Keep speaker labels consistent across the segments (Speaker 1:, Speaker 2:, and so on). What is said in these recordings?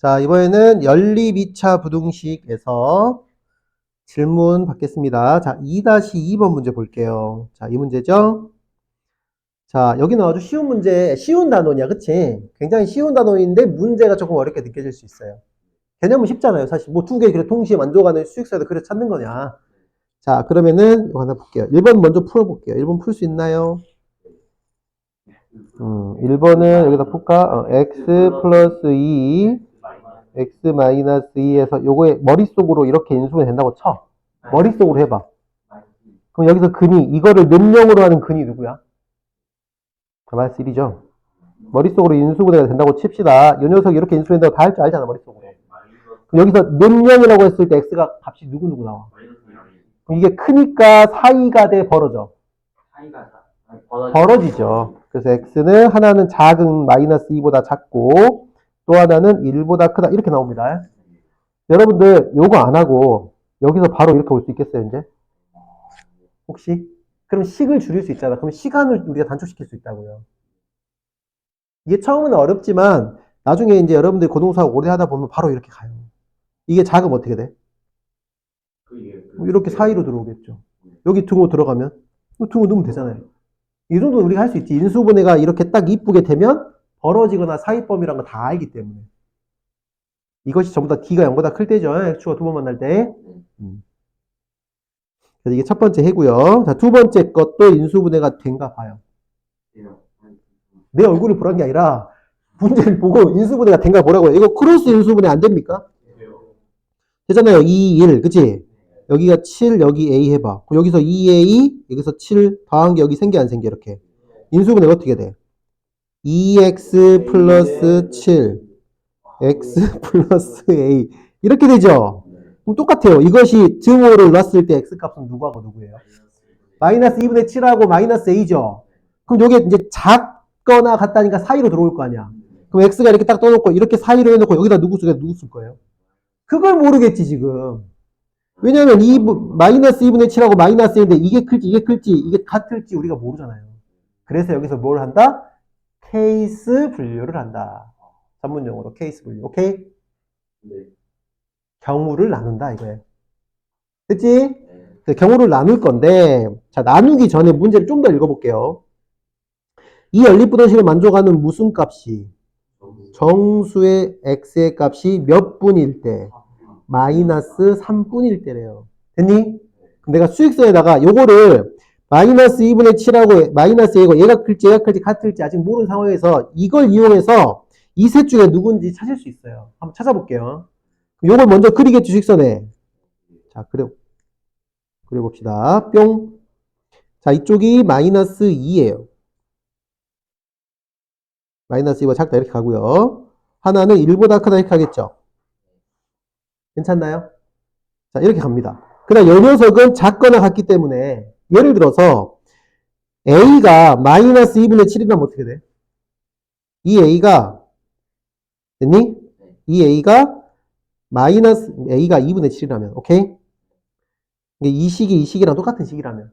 Speaker 1: 자, 이번에는 연립 2차 부등식에서 질문 받겠습니다. 자, 2-2번 문제 볼게요. 자, 이 문제죠? 자, 여기는 아주 쉬운 문제, 쉬운 단원이야, 그치? 굉장히 쉬운 단원인데 문제가 조금 어렵게 느껴질 수 있어요. 개념은 쉽잖아요, 사실. 뭐 두 개 그래 동시에 만족하는 수익사도 그래 찾는 거냐. 자, 그러면은 이거 하나 볼게요. 1번 먼저 풀어볼게요. 1번 풀 수 있나요? 음, 1번은 여기다 풀까? 어, x 플러스 2 x 마이너스 2에서 요거에 머릿속으로 이렇게 인수가 된다고 쳐. 머릿속으로 해봐. 그럼 여기서 근이 이거를 몇 명으로 하는 근이 누구야? 마이너스 1이죠. 머릿속으로 인수분해가 된다고 칩시다. 요 녀석이 이렇게 인수된다고 다 할 줄 알잖아, 머릿속으로. 그럼 여기서 몇 명이라고 했을 때 x가 값이 누구누구 나와? 그럼 이게 크니까 사이가 돼 벌어져. 벌어지죠. 그래서 x는 하나는 작은 마이너스 2보다 작고 또 하나는 1보다 크다 이렇게 나옵니다. 여러분들 요거 안 하고 여기서 바로 이렇게 올 수 있겠어요 이제? 혹시? 그럼 식을 줄일 수 있잖아. 그럼 시간을 우리가 단축시킬 수 있다고요. 이게 처음은 어렵지만 나중에 이제 여러분들이 고등수학 오래 하다 보면 바로 이렇게 가요. 이게 작으면 어떻게 돼? 뭐 이렇게 사이로 들어오겠죠. 여기 등호 들어가면 이 등호 넣으면 되잖아요. 이 정도는 우리가 할 수 있지. 인수분해가 이렇게 딱 이쁘게 되면 벌어지거나 사이법이란 거 다 알기 때문에. 이것이 전부 다 D가 0보다 클 때죠. X가 두 번 만날 때. 음. 그래서 이게 첫 번째 해고요. 자, 두 번째 것도 인수분해가 된가 봐요. 내 얼굴을 보란 게 아니라 문제를 보고 인수분해가 된가 보라고요. 이거 크로스 인수분해 안 됩니까? 되잖아요. 2, 1. 그치? 여기가 7, 여기 A 해봐. 여기서 2A, 여기서 7 더한 게 여기 생겨 안 생겨? 이렇게. 인수분해가 어떻게 돼? 2X 플러스 7. X 플러스 A. 이렇게 되죠? 그럼 똑같아요. 이것이 등호를 놨을 때 X 값은 누구하고 누구예요? 마이너스 2분의 7하고 마이너스 A죠? 그럼 여기 이제 작거나 같다니까 사이로 들어올 거 아니야? 그럼 X가 이렇게 딱 떠놓고 이렇게 사이로 해놓고 여기다 누구 쓰게 누구 쓸 거예요? 그걸 모르겠지, 지금. 왜냐면 이 마이너스 2분의 7하고 마이너스 1인데 이게 클지 이게 클지 이게 같을지 우리가 모르잖아요. 그래서 여기서 뭘 한다? 케이스 분류를 한다. 전문 용어로 케이스 분류. 오케이? 경우를 나눈다 이거예요. 됐지? 그래서 경우를 나눌 건데 자 나누기 전에 문제를 좀 더 읽어볼게요. 이 연립부등식을 만족하는 무슨 값이 정수의 x의 값이 몇 분일 때 마이너스 3분일 때래요. 됐니? 그럼 내가 수익서에다가 요거를 마이너스 2분의 7하고 마이너스 A고 얘가 클지 얘가 클지 같을지 아직 모르는 상황에서 이걸 이용해서 이 셋 중에 누군지 찾을 수 있어요. 한번 찾아볼게요. 요걸 먼저 그리겠죠, 수익선에. 자, 그려, 그려봅시다. 뿅. 자, 이쪽이 마이너스 2예요. 마이너스 2가 작다 이렇게 가고요. 하나는 1보다 크다 이렇게 하겠죠. 괜찮나요? 자, 이렇게 갑니다. 그다음 요 녀석은 작거나 같기 때문에 예를 들어서 A가 마이너스 2분의 7이라면 어떻게 돼? 이 A가 됐니? 이 A가 마이너스 A가 2분의 7이라면 오케이? 이 식이 이 식이랑 똑같은 식이라면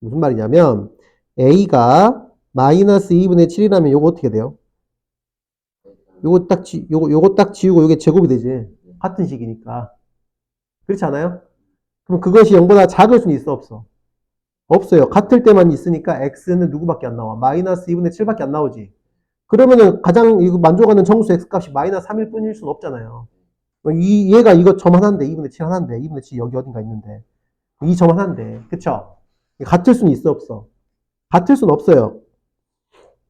Speaker 1: 무슨 말이냐면 A가 마이너스 2분의 7이라면 요거 어떻게 돼요? 요거 딱 지, 요거, 요거 딱 지우고 요게 제곱이 되지. 같은 식이니까. 그렇지 않아요? 그럼 그것이 0보다 작을 수는 있어, 없어? 없어요. 같을 때만 있으니까 x는 누구밖에 안 나와? 마이너스 2분의 7밖에 안 나오지. 그러면은 가장 이거 만족하는 정수 x 값이 마이너스 3일 뿐일 수는 없잖아요. 이, 얘가 이거 점 하나인데, 2분의 7 하나인데, 2분의 7 여기 어딘가 있는데. 이 점 하나인데. 그쵸? 같을 수는 있어, 없어? 같을 수는 없어요.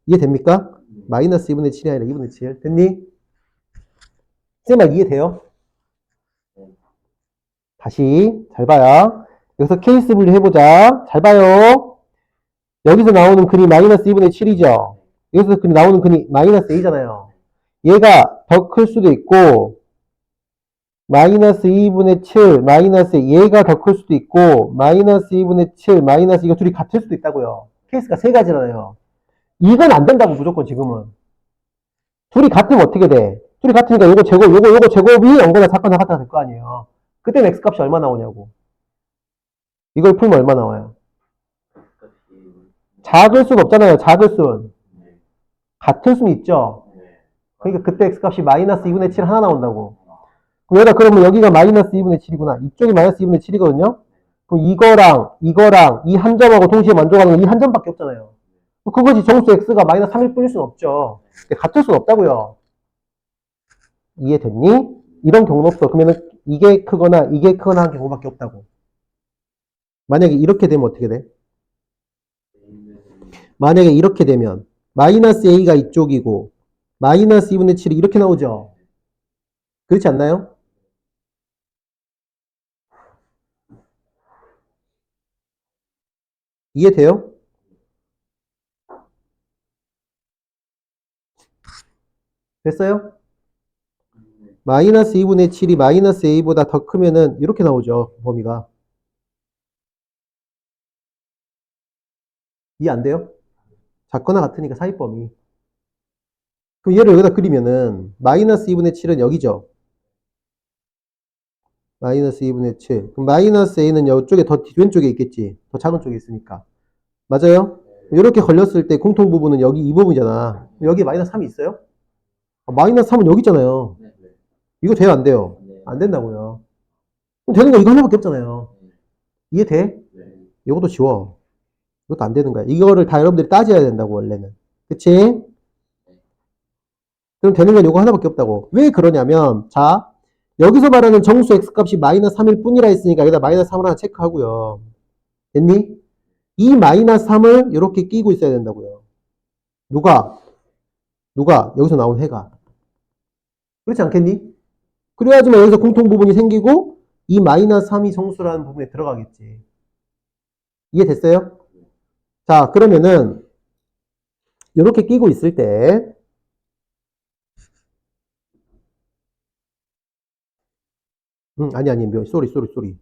Speaker 1: 이해됩니까? 마이너스 2분의 7이 아니라 2분의 7. 됐니? 쌤말 이해돼요? 다시 잘 봐요. 여기서 케이스 분류 해보자. 잘 봐요. 여기서 나오는 근이 마이너스 2분의 7이죠. 여기서 근이 나오는 근이 마이너스 A잖아요. 얘가 더 클 수도 있고 마이너스 2분의 7, 마이너스 얘가 더 클 수도 있고 마이너스 2분의 7, 마이너스 이거 둘이 같을 수도 있다고요. 케이스가 세 가지잖아요. 이건 안 된다고 무조건 지금은. 둘이 같으면 어떻게 돼? 둘이 같으니까 요거 제곱, 요거, 요거 제곱이 0보다 작거나 같다 될거 아니에요. 그때는 x값이 얼마 나오냐고. 이걸 풀면 얼마 나와요? 작을 수는 없잖아요. 작을 수는. 같을 수는 있죠. 그러니까 그때 x값이 마이너스 2분의 7 하나 나온다고. 얘가 그러면 여기가 마이너스 2분의 7이구나. 이쪽이 마이너스 2분의 7이거든요. 그럼 이거랑 이거랑 이 한 점하고 동시에 만족하는 건 이 한 점밖에 없잖아요. 그것이 정수 x가 마이너스 3일 뿐일 수는 없죠. 같을 수는 없다고요. 이해됐니? 이런 경우는 없어. 그러면은 이게 크거나 이게 크거나 한 경우밖에 없다고. 만약에 이렇게 되면 어떻게 돼? 만약에 이렇게 되면 마이너스 a가 이쪽이고 마이너스 2분의 7이 이렇게 나오죠. 그렇지 않나요? 이해돼요? 됐어요? 마이너스 2분의 7이 마이너스 a보다 더 크면은 이렇게 나오죠. 범위가. 이해 안 돼요? 작거나 같으니까 사이 범위. 그럼 얘를 여기다 그리면은 마이너스 2분의 7은 여기죠. 마이너스 2분의 7. 그럼 마이너스 a는 이쪽에 더 뒤- 왼쪽에 있겠지. 더 작은 쪽에 있으니까. 맞아요? 이렇게 걸렸을 때 공통 부분은 여기 이 부분이잖아. 여기 마이너스 3이 있어요? 아, 마이너스 3은 여기 있잖아요. 이거 돼요? 안 돼요? 안 된다고요. 그럼 되는 거 이거 하나밖에 없잖아요. 이해 돼? 이것도 지워. 이것도 안 되는 거야. 이거를 다 여러분들이 따져야 된다고, 원래는. 그치? 그럼 되는 건 이거 하나밖에 없다고. 왜 그러냐면, 자, 여기서 말하는 정수 x값이 마이너스 3일 뿐이라 했으니까 여기다 마이너스 3을 하나 체크하고요. 됐니? 이 마이너스 3을 이렇게 끼고 있어야 된다고요. 누가? 누가? 여기서 나온 해가. 그렇지 않겠니? 그래야지만 여기서 공통 부분이 생기고 이 마이너스 3이 정수라는 부분에 들어가겠지. 이해됐어요? 자, 그러면은 이렇게 끼고 있을 때 음, 아니 아니, 묘, 쏘리 쏘리 쏘리.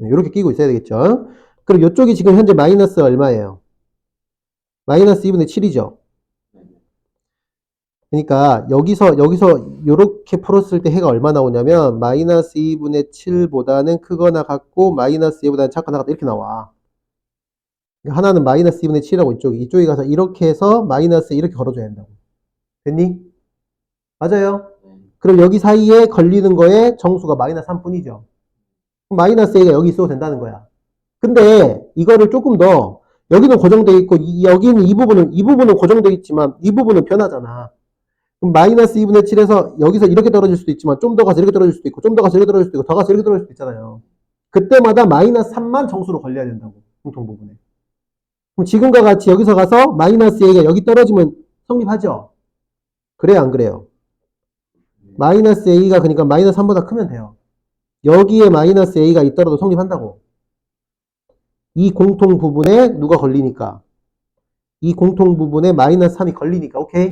Speaker 1: 이렇게 끼고 있어야 되겠죠? 그럼 이쪽이 지금 현재 마이너스 얼마예요? 마이너스 2분의 7이죠? 그러니까 여기서 여기서 이렇게 풀었을 때 해가 얼마 나오냐면 마이너스 2분의 7보다는 크거나 같고 마이너스 2보다는 작거나 같다 이렇게 나와. 그러니까 하나는 마이너스 2분의 7하고 이쪽이 이쪽에 가서 이렇게 해서 마이너스 이렇게 걸어줘야 된다고. 됐니? 맞아요. 그럼 여기 사이에 걸리는 거에 정수가 마이너스 3뿐이죠. 마이너스 A가 여기 있어도 된다는 거야. 근데 이거를 조금 더 여기는 고정되어 있고 이- 여기는 이 부분은 이 부분은 고정되어 있지만 이 부분은 변하잖아. 그럼 마이너스 2분의 7에서 여기서 이렇게 떨어질 수도 있지만 좀 더 가서 이렇게 떨어질 수도 있고 좀 더 가서 이렇게 떨어질 수도 있고 더 가서 이렇게 떨어질 수도 있잖아요. 그때마다 마이너스 3만 정수로 걸려야 된다고. 공통 부분에. 그럼 지금과 같이 여기서 가서 마이너스 A가 여기 떨어지면 성립하죠? 그래요 안 그래요? 마이너스 A가 그러니까 마이너스 3보다 크면 돼요. 여기에 마이너스 A가 있더라도 성립한다고. 이 공통 부분에 누가 걸리니까. 이 공통 부분에 마이너스 3이 걸리니까. 오케이?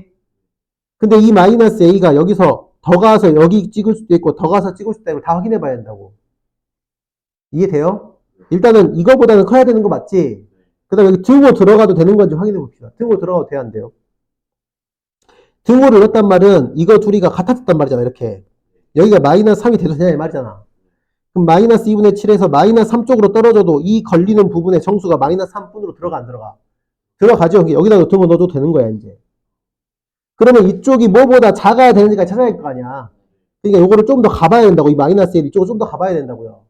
Speaker 1: 근데 이 마이너스 A가 여기서 더 가서 여기 찍을 수도 있고 더 가서 찍을 수도 있고 다 확인해 봐야 된다고. 이해돼요? 일단은 이거보다는 커야 되는 거 맞지? 그 다음에 등호 들어가도 되는 건지 확인해 봅시다. 등호 들어가도 돼야 안 돼요? 등호를 넣었단 말은 이거 둘이가 같았단 말이잖아 이렇게 여기가 마이너스 3이 돼도 되냐 이 말이잖아 그럼 마이너스 2분의 7에서 마이너스 3 쪽으로 떨어져도 이 걸리는 부분의 정수가 마이너스 3분으로 들어가 안 들어가 들어가죠 여기다 등호 넣어도 되는 거야 이제 그러면 이쪽이 뭐보다 작아야 되는지까지 찾아야 할거 아니야. 그러니까 요거를 좀 더 가봐야 된다고 이 마이너스 1 이쪽을 좀 더 가봐야 된다고요.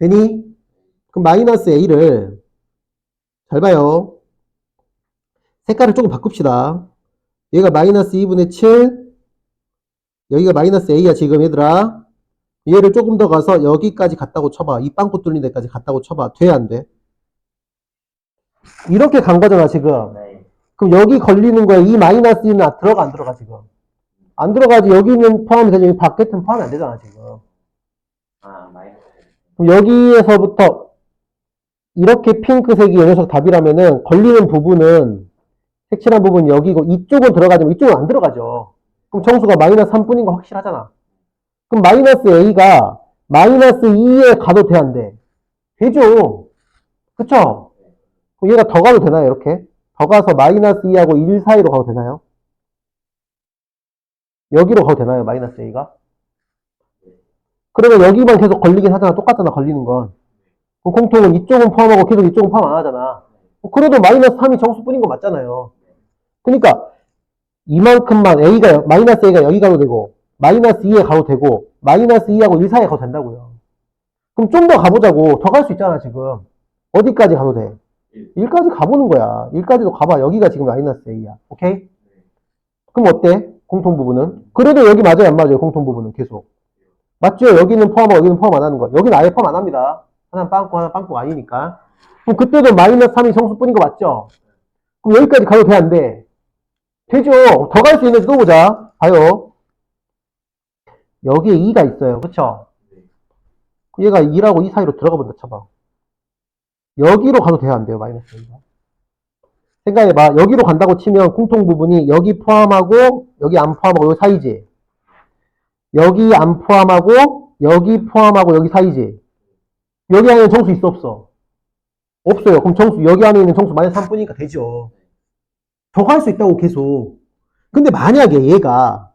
Speaker 1: 되니? 그럼 마이너스 A를 잘 봐요. 색깔을 조금 바꿉시다. 얘가 마이너스 2분의 7 여기가 마이너스 a야 지금 얘들아. 얘를 조금 더 가서 여기까지 갔다고 쳐봐. 이 빵꾸 뚫린 데까지 갔다고 쳐봐. 돼 안 돼? 이렇게 간 거잖아 지금 그럼 여기 걸리는 거에 이 마이너스 2는 아- 들어가 안 들어가 지금 안 들어가지 여기는 포함이 되지 여기 밖에는 포함이 안 되잖아 지금
Speaker 2: 아, 마이너스.
Speaker 1: 그럼 여기에서부터 이렇게 핑크색이 이 녀석 답이라면은 걸리는 부분은 색칠한 부분 여기고 이쪽은 들어가지만 이쪽은 안 들어가죠. 그럼 정수가 마이너스 3뿐인 거 확실하잖아. 그럼 마이너스 A가 마이너스 2에 가도 돼, 안 돼? 되죠. 그쵸? 그럼 얘가 더 가도 되나요, 이렇게? 더 가서 마이너스 2하고 1 사이로 가도 되나요? 여기로 가도 되나요, 마이너스 A가? 그러면 여기만 계속 걸리긴 하잖아. 똑같잖아, 걸리는 건. 그럼 공통은 이쪽은 포함하고 계속 이쪽은 포함 안 하잖아. 그래도 마이너스 3이 정수뿐인 거 맞잖아요. 그러니까 이만큼만 A가, 마이너스 A가 여기 가도 되고, 마이너스 2에 가도 되고, 마이너스 2하고 1 사이에 가도 된다고요. 그럼 좀 더 가보자고. 더 갈 수 있잖아, 지금. 어디까지 가도 돼? 1까지 가보는 거야. 1까지도 가봐. 여기가 지금 마이너스 A야. 오케이? 그럼 어때? 공통 부분은? 그래도 여기 맞아요, 안 맞아요? 공통 부분은 계속. 맞죠? 여기는 포함하고 여기는 포함 안 하는 거야. 여기는 아예 포함 안 합니다. 하나는 빵꾸, 하나는 빵꾸가 아니니까. 그럼 그때도 마이너스 3이 정수뿐인 거 맞죠? 그럼 여기까지 가도 돼, 안 돼? 되죠? 더 갈 수 있는지 또 보자. 봐요. 여기에 2가 있어요. 그쵸? 얘가 2라고 2 사이로 들어가 본다 쳐봐. 여기로 가도 돼요, 안 돼요? 마이너스 2가. 생각해봐. 여기로 간다고 치면 공통 부분이 여기 포함하고 여기 안 포함하고 여기 사이지. 여기 안 포함하고 여기 포함하고 여기 사이지. 여기 안에 정수 있어 없어? 없어요. 그럼 정수 여기 안에 있는 정수 마이너스 3뿐이니까 되죠. 더갈수 있다고 계속. 근데 만약에 얘가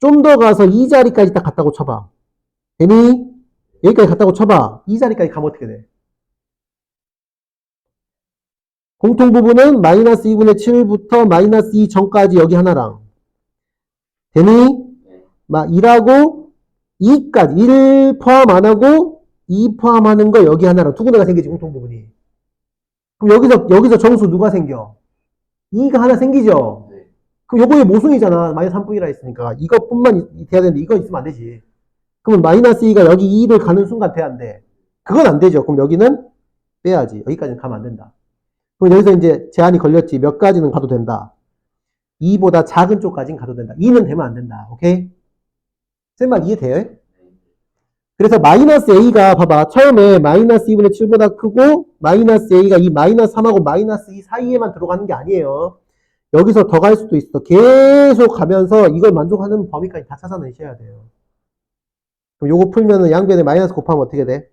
Speaker 1: 좀 더 가서 이 자리까지 딱 갔다고 쳐봐. 되니? 여기까지 갔다고 쳐봐. 이 자리까지 가면 어떻게 돼? 공통 부분은 마이너스 2분의 7부터 마이너스 2 전까지 여기 하나랑. 되니?
Speaker 2: 네.
Speaker 1: 막 1하고 2까지 1 포함 안 하고 2 포함하는 거 여기 하나랑 두 군데가 생기지 공통 부분이. 그럼 여기서 여기서 정수 누가 생겨? 2가 하나 생기죠.
Speaker 2: 네.
Speaker 1: 그럼 요거의 모순이잖아. 마이너스 3분이라 했으니까. 이것뿐만 이- 돼야 되는데 이거 있으면 안 되지. 그러면 마이너스 2가 여기 2를 가는 순간 돼야 안 돼. 그건 안 되죠. 그럼 여기는 빼야지. 여기까지는 가면 안 된다. 그럼 여기서 이제 제한이 걸렸지. 몇 가지는 가도 된다. 2보다 작은 쪽까지는 가도 된다. 2는 되면 안 된다. 오케이? 쌤말 이해돼요? 그래서 마이너스 A가 봐봐. 처음에 마이너스 2분의 7보다 크고 마이너스 A가 이 마이너스 3하고 마이너스 2 사이에만 들어가는 게 아니에요. 여기서 더 갈 수도 있어. 계속 가면서 이걸 만족하는 범위까지 다 찾아내셔야 돼요. 그럼 요거 풀면은 양변에 마이너스 곱하면 어떻게 돼?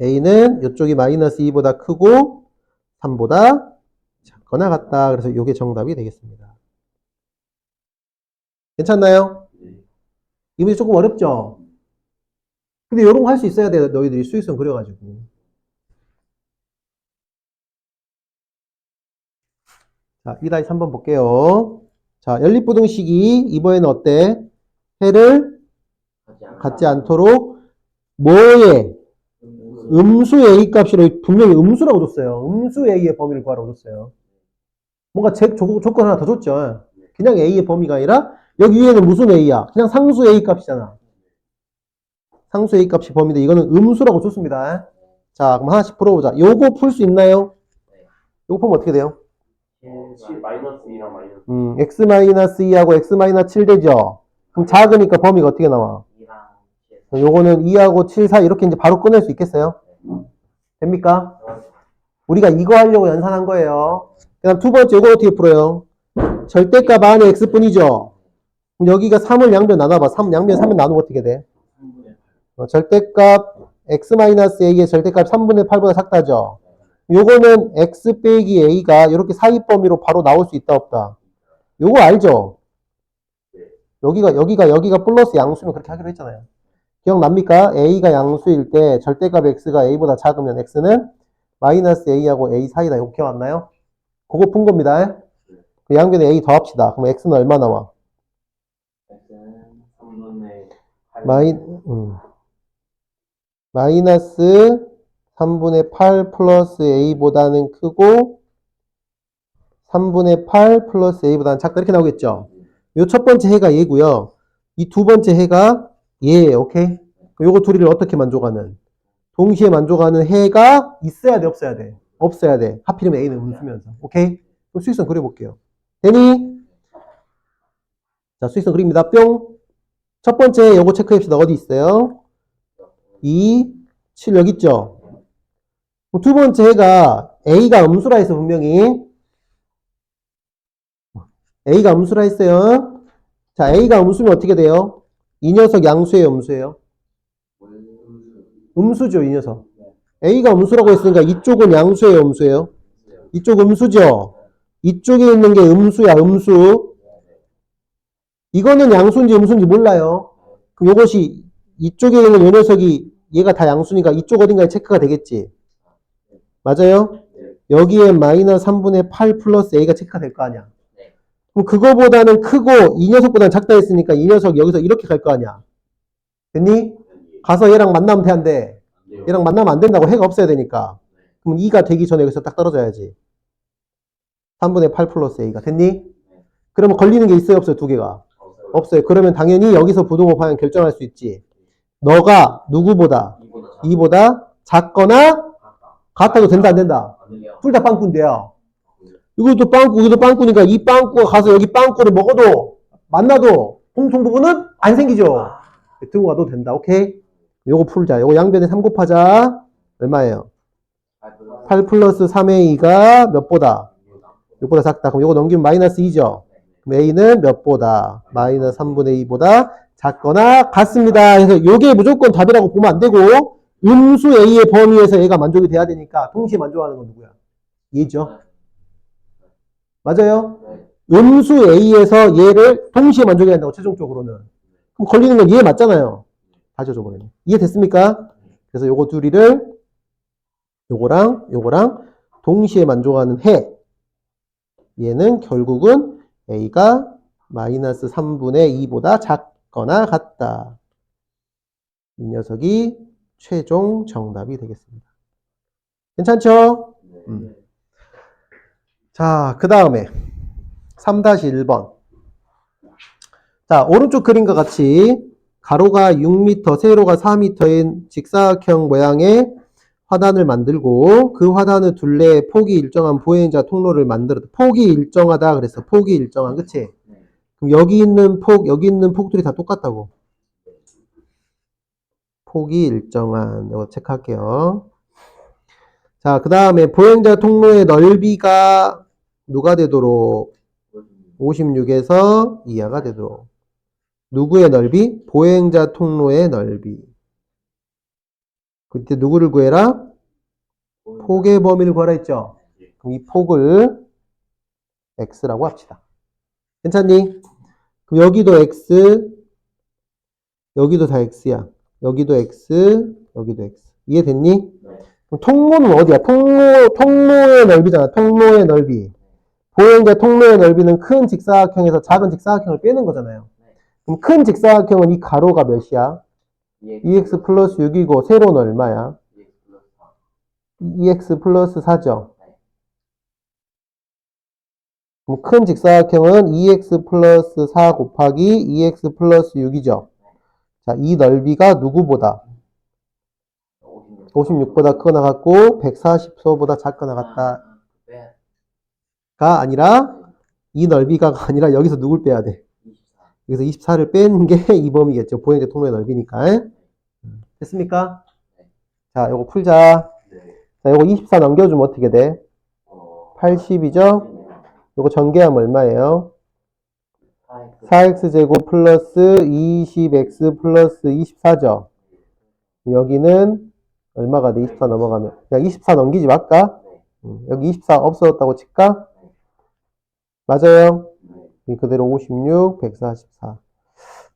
Speaker 1: A는 이쪽이 마이너스 2보다 크고 3보다 작거나 같다. 그래서 요게 정답이 되겠습니다. 괜찮나요?
Speaker 2: 네.
Speaker 1: 이 문제 조금 어렵죠? 근데 이런 거 할 수 있어야 돼. 너희들이 수익성 그려가지고. 자, 2다이 3번 볼게요. 자, 연립부등식이 이번에는 어때? 해를.
Speaker 2: 갖지
Speaker 1: 않도록 뭐에 음수 A 값이로 분명히 음수라고 줬어요. 음수 A의 범위를 구하라고 줬어요. 뭔가 제, 조, 조건 하나 더 줬죠. 그냥 A의 범위가 아니라 여기 위에는 무슨 A야? 그냥 상수 A 값이잖아. 상수 A 값이 범위인데 이거는 음수라고 줬습니다. 자, 그럼 하나씩 풀어보자. 요거 풀 수 있나요? 요거 풀면 어떻게 돼요?
Speaker 2: 7 마이너스 2랑 마이너스
Speaker 1: 음, x-2하고 x-7 되죠? 그럼 작으니까 범위가 어떻게 나와?
Speaker 2: 2랑 7.
Speaker 1: 요거는 2하고 7 사이 이렇게 이제 바로 꺼낼 수 있겠어요? 됩니까? 우리가 이거 하려고 연산한 거예요. 그 다음 두 번째, 이거 어떻게 풀어요? 절대값 안에 x뿐이죠? 여기가 3을 양변 나눠봐. 3, 양변 3면 나누면 어떻게 돼?
Speaker 2: 3분의
Speaker 1: 어, 절대값 x-a의 절대값 3분의 8보다 작다죠? 요거는 x 빼기 a가 이렇게 사이 범위로 바로 나올 수 있다 없다? 요거 알죠? 여기가 여기가 여기가 플러스 양수면 그렇게 하기로 했잖아요. 기억납니까? a가 양수일 때 절대값 x가 a보다 작으면 x는 마이너스 a하고 a 사이다. 이거 기억났나요? 그거 푼 겁니다. 그 양변에 a 더합시다. 그럼 x는 얼마 나와?
Speaker 2: x는 3분의 8.
Speaker 1: 마이, 음. 마이너스 3분의 8 플러스 a보다는 크고 3분의 8 플러스 a보다는 작다 이렇게 나오겠죠. 요첫 번째 해가 얘고요. 이 두 번째 해가 얘 예요. 오케이? 요거 둘이를 어떻게 만족하는? 동시에 만족하는 해가 있어야 돼, 없어야 돼? 없어야 돼. 하필이면 a는 음수면서. 오케이? 그럼 수익성 그려볼게요. 되니? 자, 수익성 그립니다. 뿅. 첫 번째 요거 체크해봅시다. 어디 있어요? 2, 7 여기 있죠? 두 번째 해가 A가 음수라 했어 분명히 A가 음수라 했어요 자 A가 음수면 어떻게 돼요? 이 녀석 양수예요 음수예요? 음수죠 이 녀석 A가 음수라고 했으니까 이쪽은 양수예요 음수예요? 이쪽 음수죠? 이쪽에 있는 게 음수야 음수 이거는 양수인지 음수인지 몰라요 그럼 이것이 이쪽에 있는 이 녀석이 얘가 다 양수니까 이쪽 어딘가에 체크가 되겠지. 맞아요? 여기에 마이너스 3분의 8 플러스 a가 체크가 될 거 아니야.
Speaker 2: 네.
Speaker 1: 그럼 그거보다는 크고 이 녀석보다는 작다 했으니까 이 녀석 여기서 이렇게 갈 거 아니야. 됐니? 가서 얘랑 만나면 돼, 안 돼? 얘랑 만나면 안 된다고 해가 없어야 되니까. 그럼 2가 되기 전에 여기서 딱 떨어져야지. 3분의 8 플러스 a가 됐니? 그러면 걸리는 게 있어요, 없어요? 두 개가. 없어요. 그러면 당연히 여기서 부동호 방향 결정할 수 있지. 너가 누구보다 2보다 작거나 같아도 된다 안 된다. 둘다 빵꾸인데요. 이것도 빵꾸, 이것도 빵꾸니까 이 빵꾸가 가서 여기 빵꾸를 먹어도 만나도 공통 부분은 안 생기죠. 등호 가도 된다. 오케이? 요거 풀자. 요거 양변에 3 곱하자. 얼마예요? 8 플러스 3의 2가 몇 보다? 6보다 작다. 그럼 요거 넘기면 마이너스 2죠. 그럼 a는 몇 보다? 마이너스 3분의 2보다 작거나 같습니다. 그래서 요게 무조건 답이라고 보면 안 되고 음수 a의 범위에서 얘가 만족이 돼야 되니까 동시에 만족하는 건 누구야? 얘죠. 맞아요? 음수 a에서 얘를 동시에 만족해야 한다고 최종적으로는. 그럼 걸리는 건 얘 맞잖아요. 다죠 저번에는. 이해됐습니까? 그래서 요거 둘이를 요거랑 요거랑 동시에 만족하는 해. 얘는 결국은 a가 마이너스 3분의 2보다 작거나 같다. 이 녀석이 최종 정답이 되겠습니다. 괜찮죠? 음. 자, 그 다음에 3-1번. 자, 오른쪽 그림과 같이 가로가 6m, 세로가 4m인 직사각형 모양의 화단을 만들고 그 화단의 둘레에 폭이 일정한 보행자 통로를 만들어 폭이 일정하다 그래서 폭이 일정한 그치? 그럼 여기 있는 폭 여기 있는 폭들이 다 똑같다고 폭이 일정한 이거 체크할게요 자 그 다음에 보행자 통로의 넓이가 누가 되도록 56에서 이하가 되도록 누구의 넓이? 보행자 통로의 넓이 그때 누구를 구해라? 폭의 범위를 구하라 했죠? 그럼 이 폭을 x라고 합시다. 괜찮니? 그럼 여기도 x, 여기도 다 x야. 여기도 x, 여기도 x. 이해됐니? 그럼 통로는 어디야? 통로, 통로의 넓이잖아. 통로의 넓이. 보행자 통로의 넓이는 큰 직사각형에서 작은 직사각형을 빼는 거잖아요. 그럼 큰 직사각형은 이 가로가 몇이야? 2x 플러스 6이고 세로는 얼마야? 2x 플러스 4죠. 그럼 큰 직사각형은 2x 플러스 4 곱하기 2x 플러스 6이죠. 자, 이 넓이가 누구보다? 56보다 크거나 같고 140소보다 작거나 같다 가 아니라 이 넓이가 아니라 여기서 누굴 빼야 돼? 여기서 24를 빼는 게 이 범위겠죠. 보행자 통로의 넓이니까. 됐습니까? 자, 요거 풀자. 자, 요거 24 넘겨주면 어떻게 돼? 80이죠? 요거 전개하면 얼마예요? 4x제곱 플러스 20x 플러스 24죠? 여기는 얼마가 돼? 24 넘어가면. 그냥 24 넘기지 말까? 음, 여기 24 없어졌다고 칠까? 맞아요? 이 그대로 56, 144.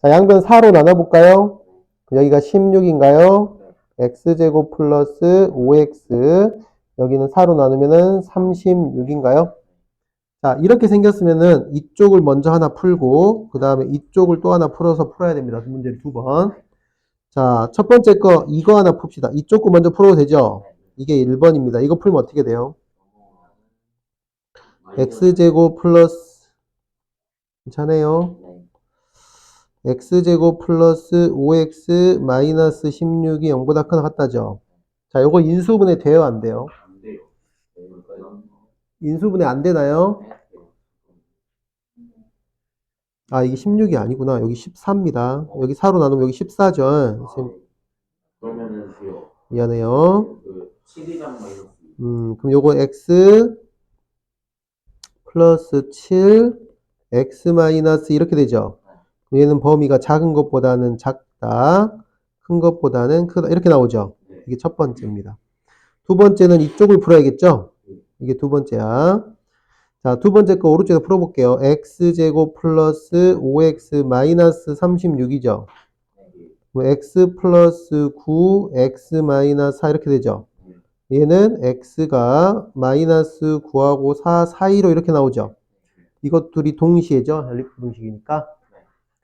Speaker 1: 자, 양변 4로 나눠볼까요? 여기가 16인가요? x제곱 플러스 5x. 여기는 4로 나누면은 36인가요? 자, 이렇게 생겼으면은 이쪽을 먼저 하나 풀고, 그 다음에 이쪽을 또 하나 풀어서 풀어야 됩니다. 문제를 두 번. 자, 첫 번째 거, 이거 하나 풉시다. 이쪽 거 먼저 풀어도 되죠? 이게 1번입니다. 이거 풀면 어떻게 돼요? X제곱 플러스, 괜찮아요? x제곱 플러스 5x 마이너스 16이 0보다 크나 같다죠? 자, 요거 인수분해 돼요? 안 돼요? 인수분해 안 되나요? 아, 이게 16이 아니구나. 여기 14입니다. 여기 4로 나누면 여기 14죠. 선생님,
Speaker 2: 그러면은 돼요.
Speaker 1: 미안해요.
Speaker 2: 그 7이랑 마이너스
Speaker 1: 음, 그럼 요거 x 플러스 7 x 마이너스 이렇게 되죠. 얘는 범위가 작은 것보다는 작다. 큰 것보다는 크다. 이렇게 나오죠. 이게 첫 번째입니다. 두 번째는 이쪽을 풀어야겠죠? 이게 두 번째야. 자, 두 번째 거 오른쪽에서 풀어볼게요. x제곱 플러스 5x 마이너스 36이죠. 뭐 x 플러스 9, x 마이너스 4 이렇게 되죠. 얘는 x가 마이너스 9하고 4 사이로 이렇게 나오죠. 이것 둘이 동시에죠. 연립 부등식이니까.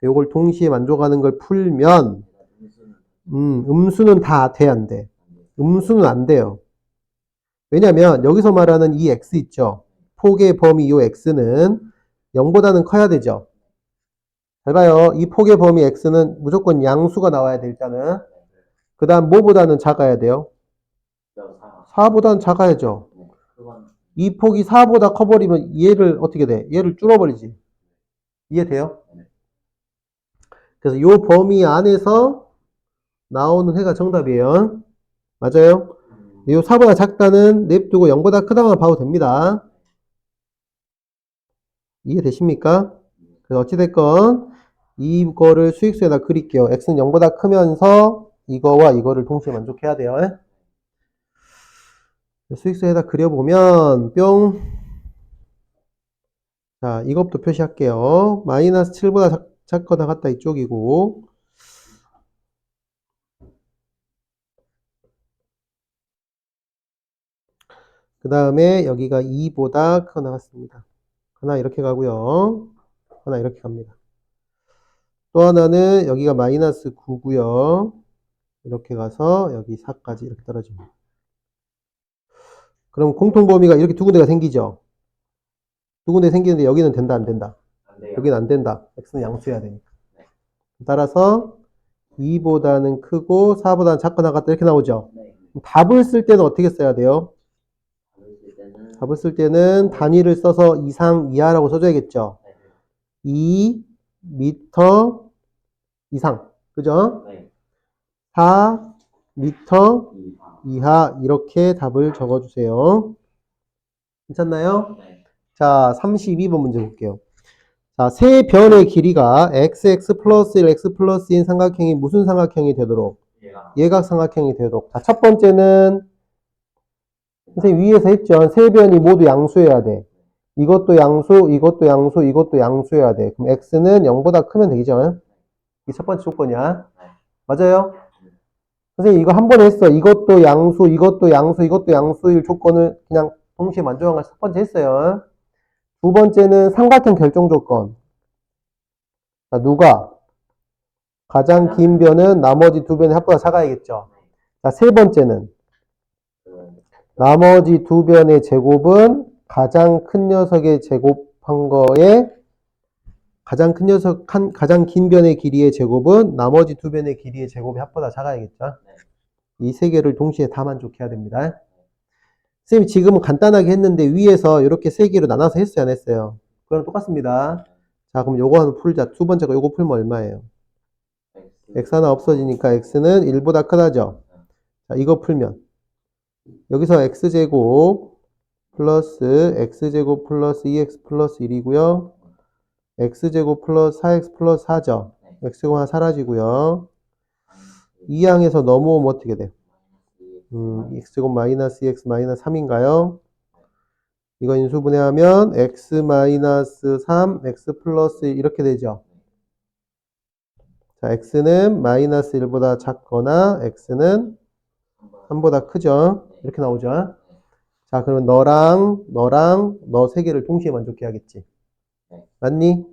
Speaker 1: 요걸 동시에 만족하는 걸 풀면 음, 음수는 다 돼, 안 돼? 음수는 안 돼요. 왜냐면 여기서 말하는 이 x 있죠. 폭의 범위 요 x는 0보다는 커야 되죠. 잘 봐요. 이 폭의 범위 x는 무조건 양수가 나와야 돼, 일단은. 그 다음 뭐보다는 작아야 돼요? 4보다는 작아야죠. 이 폭이 4보다 커버리면 얘를 어떻게 돼? 얘를 줄어버리지. 이해돼요? 그래서 요 범위 안에서 나오는 해가 정답이에요. 맞아요?
Speaker 2: 음,
Speaker 1: 요 4보다 작다는 냅두고 0보다 크다만 봐도 됩니다. 이해되십니까? 그래서 어찌됐건 이거를 수익수에다 그릴게요. x는 0보다 크면서 이거와 이거를 동시에 만족해야 돼요. 수익수에다 그려보면 뿅. 자, 이것도 표시할게요. 마이너스 7보다 작, 작거나 같다 이쪽이고 그 다음에 여기가 2보다 크거나 같습니다. 하나 이렇게 가고요. 하나 이렇게 갑니다. 또 하나는 여기가 마이너스 9고요. 이렇게 가서 여기 4까지 이렇게 떨어집니다. 그럼 공통 범위가 이렇게 두 군데가 생기죠. 두 군데 생기는데 여기는 된다 안 된다.
Speaker 2: 안.
Speaker 1: 여기는 안 된다. x는 양수해야 되니까. 따라서 2보다는 크고 4보다는 작거나 같다 이렇게 나오죠.
Speaker 2: 네.
Speaker 1: 답을 쓸 때는 어떻게 써야 돼요?
Speaker 2: 때는
Speaker 1: 답을 쓸 때는 단위를 써서 이상 이하라고 써줘야겠죠.
Speaker 2: 네.
Speaker 1: 2 미터 이상. 그죠?
Speaker 2: 네.
Speaker 1: 4 미터
Speaker 2: 이
Speaker 1: 이하 이렇게 답을 적어주세요. 괜찮나요?
Speaker 2: 네.
Speaker 1: 자, 32번 문제 볼게요. 자, 세 변의 길이가 xx 플러스 1, x 플러스 2인 삼각형이 무슨 삼각형이 되도록? 예각 삼각형이 되도록. 자, 첫 번째는 선생님 위에서 했죠. 세 변이 모두 양수여야 돼. 이것도 양수, 이것도 양수, 이것도 양수여야 돼. 그럼 x는 0보다 크면 되죠. 이첫 번째 조건이야. 맞아요? 선생님 이거 한 번 했어. 이것도 양수, 이것도 양수, 이것도 양수일 조건을 그냥 동시에 만족한 걸첫 번째 했어요. 두 번째는 삼각형 결정 조건. 자, 누가? 가장 긴 변은 나머지 두 변의 합보다 작아야겠죠. 자, 세 번째는
Speaker 2: 그
Speaker 1: 나머지 두 변의 제곱은 가장 큰 녀석의 제곱한 거에 가장 큰 녀석, 한, 가장 긴 변의 길이의 제곱은 나머지 두 변의 길이의 제곱의 합보다 작아야겠죠. 이 세 개를 동시에 다 만족해야 됩니다. 선생님이 지금은 간단하게 했는데 위에서 이렇게 세 개로 나눠서 했어요, 안 했어요? 그거랑 똑같습니다. 자, 그럼 요거 하나 풀자. 두 번째 거 요거 풀면 얼마예요?
Speaker 2: X
Speaker 1: x 하나 없어지니까 x는 1보다 크다죠. 자, 이거 풀면 여기서 x제곱 플러스 x제곱 플러스 2x 플러스 1이고요. X제곱 플러스 4x 플러스 4죠. x제곱 하나 사라지고요. 이 항에서 넘어오면 어떻게 돼? 음, x제곱 마이너스 2x 마이너스 3인가요? 이거 인수분해하면 x 마이너스 3, x 플러스 1 이렇게 되죠. 자, x는 마이너스 1보다 작거나 x는 3보다 크죠. 이렇게 나오죠. 자, 그러면 너랑 너랑 너 세 개를 동시에 만족해야겠지. 맞니?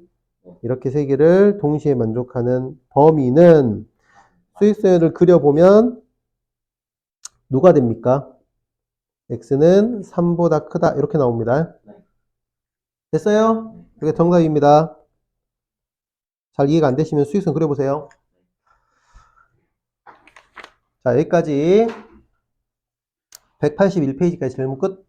Speaker 1: 이렇게 세 개를 동시에 만족하는 범위는 수익수를 그려보면 누가 됩니까? x는 3보다 크다 이렇게 나옵니다. 됐어요? 이게 정답입니다. 잘 이해가 안 되시면 수익선 그려보세요. 자, 여기까지 181페이지까지 질문 끝.